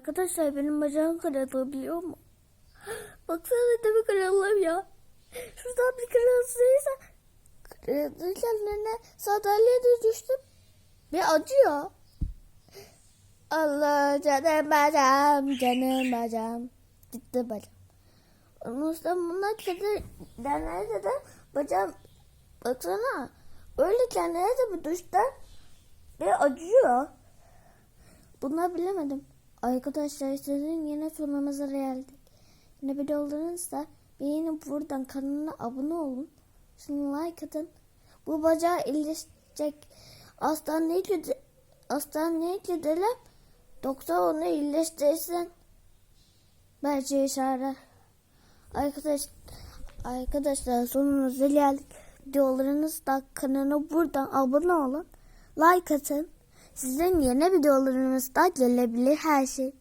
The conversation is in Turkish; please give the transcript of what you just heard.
Arkadaşlar benim bacağım kanadı biliyor musun? Baksana demek kanalım ya. Şuradan bir kırılsıysa kırılırken ne sandalyede düştüm. Bir acıyor. Allah canım bacağım, canım bacağım. Gitti bacağım. Ondan sonra bunlar kedi derneğe de bacağım baksana. Öyle kendine de bir düşten bir acıyor. Bunlar bilemedim. Arkadaşlar sizin yine sonumuza geldik. Yine bir oldunuzsa beğenin buradan kanalına abone olun. Şimdi like atın. Bu bacağı iyileşecek. Hastaneye gide hastaneye gidelim. Doktor onu iyileştirsin. Bence işaret. Arkadaş, arkadaşlar sonumuza geldik. Videolarınızda kanala buradan abone olun. Like atın. Sizin yeni videolarınızda gelebilir her şey.